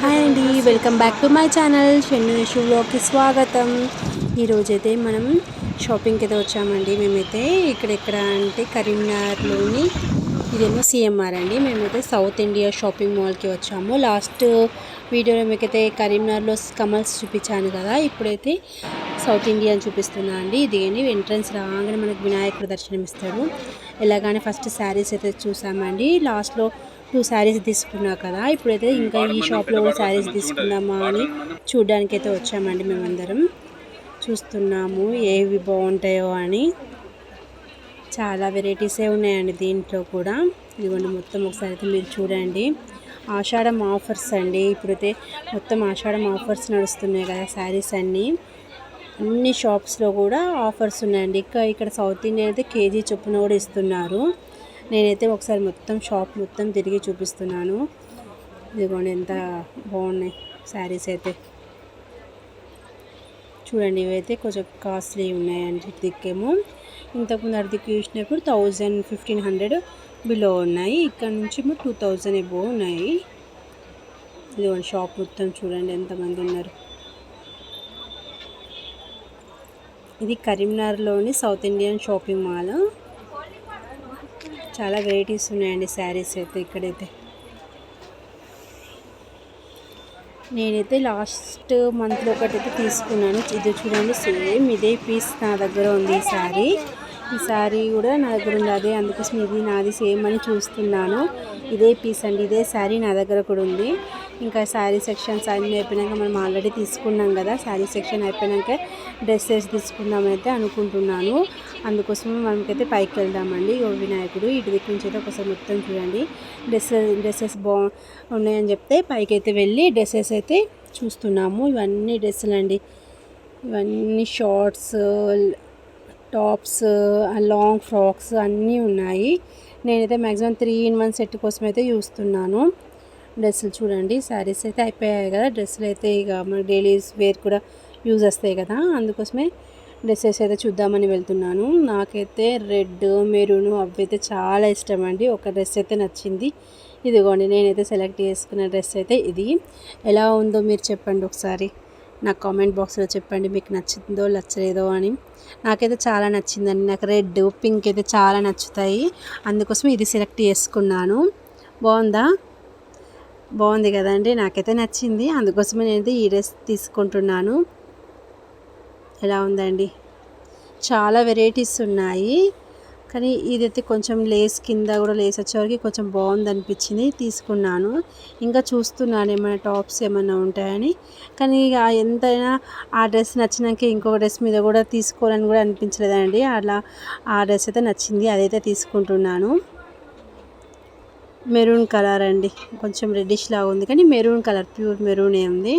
Hi అండి welcome back to my channel. Shennu షూలోకి స్వాగతం. ఈరోజైతే మనం షాపింగ్కి అయితే వచ్చామండి. మేమైతే ఇక్కడెక్కడ అంటే కరీంనగర్లోని ఇదేమో సిఎంఆర్ అండి. మేమైతే సౌత్ ఇండియా షాపింగ్ మాల్కి వచ్చాము. లాస్ట్ వీడియోలో మీకైతే కరీంనగర్లో కమల్స్ చూపించాను కదా. ఇప్పుడైతే సౌత్ ఇండియా అని చూపిస్తున్నా అండి. ఇదిగండి ఎంట్రన్స్ రాగానే మనకు వినాయకుడు దర్శనం ఇస్తాడు ఎలాగానే ఫస్ట్ శారీస్ అయితే చూసామండి. లాస్ట్లో టూ శారీస్ తీసుకున్నా కదా ఇప్పుడైతే ఇంకా ఈ షాప్లో కూడా శారీస్ తీసుకుందామా అని చూడడానికి అయితే వచ్చామండి మేమందరం. చూస్తున్నాము ఏవి బాగుంటాయో అని. చాలా వెరైటీసే ఉన్నాయండి దీంట్లో కూడా. ఇదిగోండి మొత్తం ఒకసారి అయితే మీరు చూడండి. ఆషాఢం ఆఫర్స్ అండి. ఇప్పుడైతే మొత్తం ఆషాఢం ఆఫర్స్ నడుస్తున్నాయి కదా శారీస్ అన్నీ. అన్ని షాప్స్లో కూడా ఆఫర్స్ ఉన్నాయండి. ఇంకా ఇక్కడ సౌత్ ఇండియన్ అయితే కేజీ చొప్పున కూడా ఇస్తున్నారు. నేనైతే ఒకసారి మొత్తం షాప్ మొత్తం తిరిగి చూపిస్తున్నాను. ఇదిగోండి ఎంత బాగున్నాయి శారీస్ అయితే. చూడండి ఇవైతే కొంచెం కాస్ట్లీ ఉన్నాయండి దిక్కేమో. ఇంతకుముందు అడిదిక్కు చూసినప్పుడు థౌజండ్ ఫిఫ్టీన్ హండ్రెడ్ బిలో ఉన్నాయి. ఇక్కడ నుంచి టూ థౌజండ్ ఎబో ఉన్నాయి. ఇదిగోండి షాప్ మొత్తం చూడండి ఎంతమంది ఉన్నారు. ఇది కరీంనగర్లోని సౌత్ ఇండియన్ షాపింగ్ మాల్. చాలా వెరైటీస్ ఉన్నాయండి శారీస్ అయితే ఇక్కడైతే. నేనైతే లాస్ట్ మంత్లో ఒకటైతే తీసుకున్నాను. ఇది చూడండి సేమ్ ఇదే పీస్ నా దగ్గర ఉంది ఈ శారీ ఈ శారీ కూడా నా దగ్గర ఉంది అదే అందుకోసం ఇది నాది సేమ్ అని చూస్తున్నాను. ఇదే పీస్ అండి ఇదే శారీ నా దగ్గర కూడా ఉంది. ఇంకా శారీ సెక్షన్స్ అన్నీ అయిపోయినాక మనం ఆల్రెడీ తీసుకున్నాం కదా శారీ సెక్షన్ అయిపోయినాక డ్రెస్సెస్ తీసుకుందామైతే అయితే అనుకుంటున్నాను. అందుకోసం మనకైతే పైకి వెళ్దామండి ఓ వినాయకుడు ఇటు దిక్కు నుంచి అయితే ఒకసారి మొత్తం చూడండి. డ్రెస్సెస్ డ్రెస్సెస్ బా ఉన్నాయని చెప్తే పైకి అయితే వెళ్ళి డ్రెస్సెస్ అయితే చూస్తున్నాము. ఇవన్నీ డ్రెస్సులు అండి ఇవన్నీ షార్ట్స్ టాప్స్ లాంగ్ ఫ్రాక్స్ అన్నీ ఉన్నాయి. నేనైతే maximum three in one set కోసం అయితే చూస్తున్నాను. డ్రెస్సులు చూడండి. శారీస్ అయితే అయిపోయాయి కదా. డ్రెస్సులు అయితే ఇక మన డైలీ వేర్ కూడా యూజ్ వస్తాయి కదా అందుకోసమే డ్రెస్సెస్ అయితే చూద్దామని వెళ్తున్నాను. నాకైతే రెడ్ మెరూన్ అవి అయితే చాలా ఇష్టం అండి. ఒక డ్రెస్ అయితే నచ్చింది. ఇదిగోండి నేనైతే సెలెక్ట్ చేసుకున్న డ్రెస్ అయితే ఇది. ఎలా ఉందో మీరు చెప్పండి ఒకసారి. నాకు కామెంట్ బాక్స్లో చెప్పండి మీకు నచ్చిందో నచ్చలేదో అని. నాకైతే చాలా నచ్చిందండి. నాకు రెడ్ పింక్ అయితే చాలా నచ్చుతాయి. అందుకోసం ఇది సెలెక్ట్ చేసుకున్నాను. బాగుందా? బాగుంది కదండి. నాకైతే నచ్చింది. అందుకోసమే నేను ఈ డ్రెస్ తీసుకుంటున్నాను. ఎలా ఉందండి? చాలా వెరైటీస్ ఉన్నాయి. కానీ ఇదైతే కొంచెం లేస్ కింద కూడా లేస్ వచ్చేవరకు కొంచెం బాగుంది అనిపించింది తీసుకున్నాను. ఇంకా చూస్తున్నాను ఏమైనా టాప్స్ ఏమైనా ఉంటాయని. కానీ ఇక ఎంతైనా ఆ డ్రెస్ నచ్చినాక ఇంకొక డ్రెస్ మీద కూడా తీసుకోవాలని కూడా అనిపించలేదండి. అలా ఆ డ్రెస్ అయితే నచ్చింది. అదైతే తీసుకుంటున్నాను. మెరూన్ కలర్ అండి. కొంచెం రెడ్డిష్ లాగా ఉంది. కానీ మెరూన్ కలర్ ప్యూర్ మెరూనే ఉంది.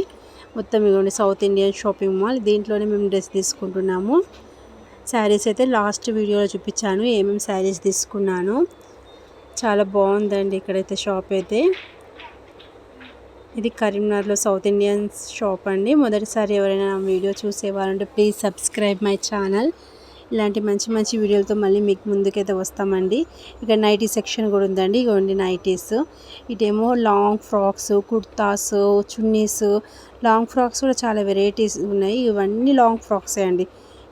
మొత్తం ఇవ్వండి. సౌత్ ఇండియన్ షాపింగ్ మాల్ దీంట్లోనే మేము డ్రెస్ తీసుకుంటున్నాము. శారీస్ అయితే లాస్ట్ వీడియోలో చూపించాను. ఏమేమి శారీస్ తీసుకున్నాను. చాలా బాగుందండి ఇక్కడైతే షాప్ అయితే. ఇది కరీంనగర్లో సౌత్ ఇండియన్ షాప్ అండి. మొదటిసారి ఎవరైనా నా వీడియో చూసేవారంటే ప్లీజ్ సబ్స్క్రైబ్ మై ఛానల్ ఇలాంటి మంచి మంచి వీడియోలతో మళ్ళీ మీకు ముందుకైతే వస్తామండి. ఇక నైటీ సెక్షన్ కూడా ఉందండి. ఇగోండి nighties. ఇటేమో long frocks kurtas chunnis long frocks కూడా చాలా వెరైటీస్ ఉన్నాయి. ఇవన్నీ లాంగ్ ఫ్రాక్సే అండి.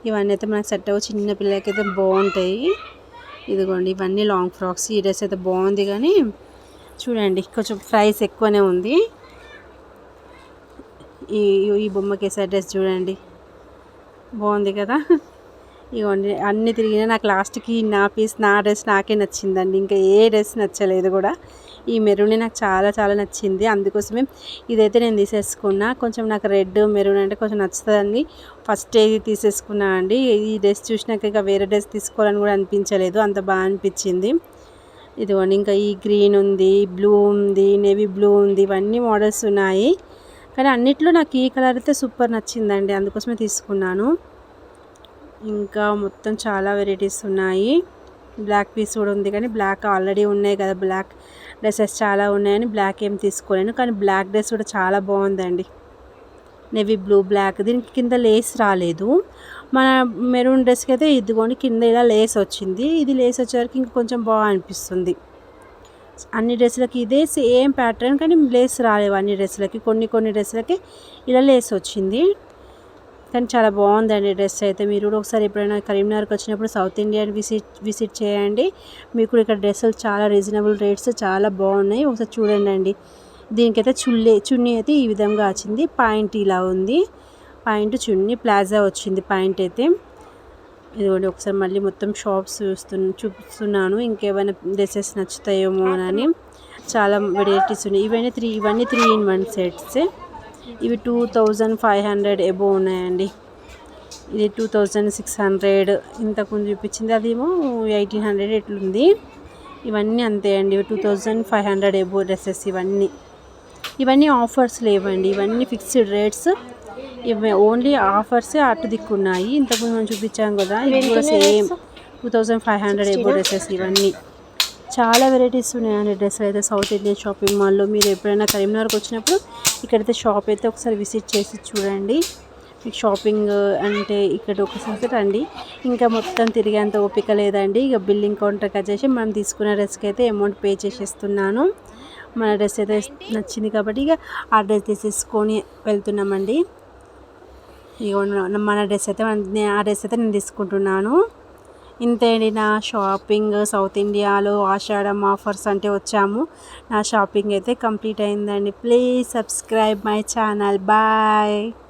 ఇవన్నీ అయితే మనకు సెట్ అవ్వ చిన్న పిల్లలకైతే అయితే బాగుంటాయి. ఇదిగోండి ఇవన్నీ లాంగ్ ఫ్రాక్స్ ఈ డ్రెస్ అయితే బాగుంది కానీ చూడండి కొంచెం ప్రైస్ ఎక్కువనే ఉంది. ఈ ఈ బొమ్మకేసే డ్రెస్ చూడండి. బాగుంది కదా? ఇవ్వండి అన్నీ తిరిగినా నాకు లాస్ట్కి నా పీస్ నా డ్రెస్ నాకే నచ్చిందండి. ఇంకా ఏ డ్రెస్ నచ్చలేదు కూడా. ఈ మెరూన్ నాకు చాలా చాలా నచ్చింది. అందుకోసమే ఇదైతే నేను తీసేసుకున్నా. కొంచెం నాకు రెడ్ మెరూన్ అంటే కొంచెం నచ్చుతుందండి. ఫస్ట్ ఇది తీసేసుకున్నా అండి. ఈ డ్రెస్ చూసినాక ఇక వేరే డ్రెస్ తీసుకోవాలని కూడా అనిపించలేదు. అంత బాగా అనిపించింది. ఇదిగోండి ఇంకా ఈ గ్రీన్ ఉంది బ్లూ ఉంది నేవీ బ్లూ ఉంది. ఇవన్నీ మోడల్స్ ఉన్నాయి. కానీ అన్నిట్లో నాకు ఈ కలర్ అయితే సూపర్ నచ్చిందండి. అందుకోసమే తీసుకున్నాను. ఇంకా మొత్తం చాలా వెరైటీస్ ఉన్నాయి. బ్లాక్ పీస్ కూడా ఉంది కానీ బ్లాక్ ఆల్రెడీ ఉన్నాయి కదా. బ్లాక్ డ్రెస్సెస్ చాలా ఉన్నాయని బ్లాక్ ఏం తీసుకోలేను. కానీ బ్లాక్ డ్రెస్ కూడా చాలా బాగుందండి. నెవీ బ్లూ బ్లాక్ దీనికి కింద లేస్ రాలేదు. మన మెరూన్ డ్రెస్కి అయితే ఇదిగోండి కింద ఇలా లేస్ వచ్చింది. ఇది లేస్ వచ్చేవరకు ఇంకా కొంచెం బాగా అనిపిస్తుంది. అన్ని డ్రెస్సులకి ఇదే సేమ్ ప్యాటర్న్ కానీ లేస్ రాలేవు అన్ని డ్రెస్సులకి కొన్ని కొన్ని డ్రెస్సులకి ఇలా లేస్ వచ్చింది. కానీ చాలా బాగుందండి డ్రెస్ అయితే. మీరు కూడా ఒకసారి ఎప్పుడైనా కరీంనగర్కి వచ్చినప్పుడు సౌత్ ఇండియన్ విసిట్ విసిట్ చేయండి. మీకు కూడా ఇక్కడ డ్రెస్సులు చాలా రీజనబుల్ రేట్స్ చాలా బాగున్నాయి. ఒకసారి చూడండి అండి దీనికైతే చుల్లే చున్నీ అయితే ఈ విధంగా వచ్చింది. పాయింట్ ఇలా ఉంది. పాయింట్ చున్నీ ప్లాజా వచ్చింది పాయింట్ అయితే. ఇదిగోండి ఒకసారి మళ్ళీ మొత్తం షాప్స్ చూస్తున్నా చూపిస్తున్నాను. ఇంకేమైనా డ్రెస్సెస్ నచ్చుతాయేమో అని చాలా వెరైటీస్ ఉన్నాయి. ఇవన్నీ త్రీ ఇవన్నీ త్రీ ఇన్ వన్ సెట్స్ ఇవి two thousand five hundred above ఉన్నాయండి. ఇది టూ థౌజండ్ సిక్స్ హండ్రెడ్ ఇంతకుముందు చూపించింది. అదేమో ఎయిటీన్ హండ్రెడ్ ఎట్లుంది. ఇవన్నీ అంతే అండి. Two thousand five hundred above dresses ఇవన్నీ. ఇవన్నీ ఆఫర్స్ లేవండి. ఇవన్నీ ఫిక్స్డ్ రేట్స్. ఇవి ఓన్లీ ఆఫర్సే అటు దిక్కున్నాయి ఇంతకుముందు మనం చూపించాం కదా ఇవి కూడా same two thousand five hundred above dresses ఇవన్నీ. చాలా వెరైటీస్ ఉన్నాయండి డ్రెస్సులు అయితే సౌత్ ఇండియన్ షాపింగ్ మాల్లో మీరు ఎప్పుడైనా కరీంనగర్కి వచ్చినప్పుడు ఇక్కడైతే షాప్ అయితే ఒకసారి విజిట్ చేసి చూడండి. మీకు షాపింగ్ uh, అంటే ఇక్కడ ఒకసారి రండి ఇంకా మొత్తం తిరిగేంత ఓపిక లేదండి. ఇక బిల్లింగ్ కౌంటర్ కట్ చేసి మనం తీసుకున్న డ్రెస్కి అయితే అమౌంట్ పే చేసేస్తున్నాను. మన డ్రెస్ అయితే నచ్చింది కాబట్టి ఇక ఆ డ్రెస్ తీసేసుకొని వెళ్తున్నామండి. ఇక మన డ్రెస్ అయితే ఆ డ్రెస్ అయితే నేను తీసుకుంటున్నాను. ఇంతేండి నా షాపింగ్ సౌత్ ఇండియాలో ఆషాఢం ఆఫర్స్ అంటే వచ్చాము. నా షాపింగ్ అయితే కంప్లీట్ అయిందండి. Please subscribe my channel. Bye.